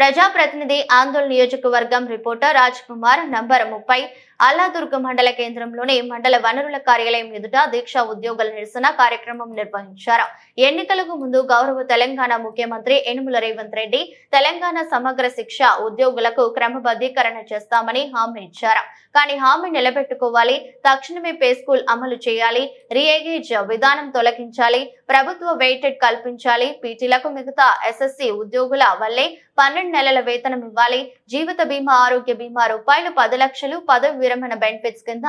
ప్రజాప్రతినిధి ఆందోళన నియోజకవర్గం రిపోర్టర్ రాజ్ కుమార్ నంబర్ ముప్పై. అల్లాదుర్గ మండల కేంద్రంలోని మండల వనరుల కార్యాలయం ఎదుట దీక్ష ఉద్యోగుల నిరసన కార్యక్రమం నిర్వహించారు. ఎన్నికలకు ముందు గౌరవ తెలంగాణ ముఖ్యమంత్రి యనుమల రేవంత్ రెడ్డి తెలంగాణ సమగ్ర శిక్ష ఉద్యోగులకు క్రమబద్ధీకరణ చేస్తామని హామీ ఇచ్చారు. కానీ హామీ నిలబెట్టుకోవాలి తక్షణమే పే స్కూల్ అమలు చేయాలి రీఏగేజ్ విధానం తొలగించాలి ప్రభుత్వ వెయిటెడ్ కల్పించాలి పీటీలకు మిగతా ఎస్ఎస్సి ఉద్యోగుల వల్లే పన్నెండు నెలల వేతనం ఇవ్వాలి. జీవిత బీమా ఆరోగ్య బీమా రూపాయలు పది లక్షలు పదవి విరమణ బెనిఫిట్స్ కింద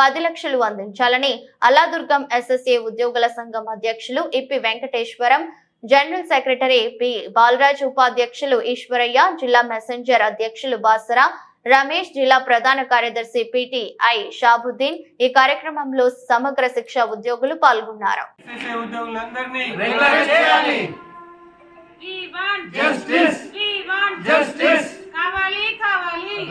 పది లక్షలు అందించాలని అల్లాదుర్గం ఎస్ఎస్ఏ ఉద్యోగుల సంఘం అధ్యక్షులు Ippi Venkateswaram general secretary P Balaraj ఉపాధ్యక్షులు ఈశ్వరయ్య జిల్లా మెసెంజర్ అధ్యక్షులు బాసరా రమేష్ జిల్లా ప్రధాన కార్యదర్శి పిటిఐ షాబుద్దీన్. ఈ కార్యక్రమంలో సమగ్ర శిక్ష ఉద్యోగులు పాల్గొన్నారు. చేసే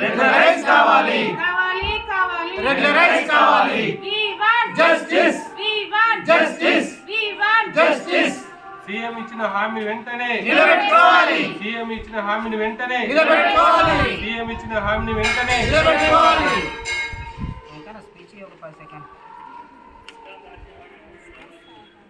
రెగ్యులరైజ్ కావాలి. కావాలి కావాలి. రెగ్యులరైజ్ కావాలి. We want justice we want justice we want justice CM ఇచ్చిన హామీ వెంటనే. నిలబెట్టుకోవాలి. సీఎం ఇచ్చిన హామీని వెంటనే. నిలబెట్టుకోవాలి. సీఎం ఇచ్చిన హామీని వెంటనే. నిలబెట్టుకోవాలి. ఇంకా స్పీచ్ ఒక 5 సెకండ్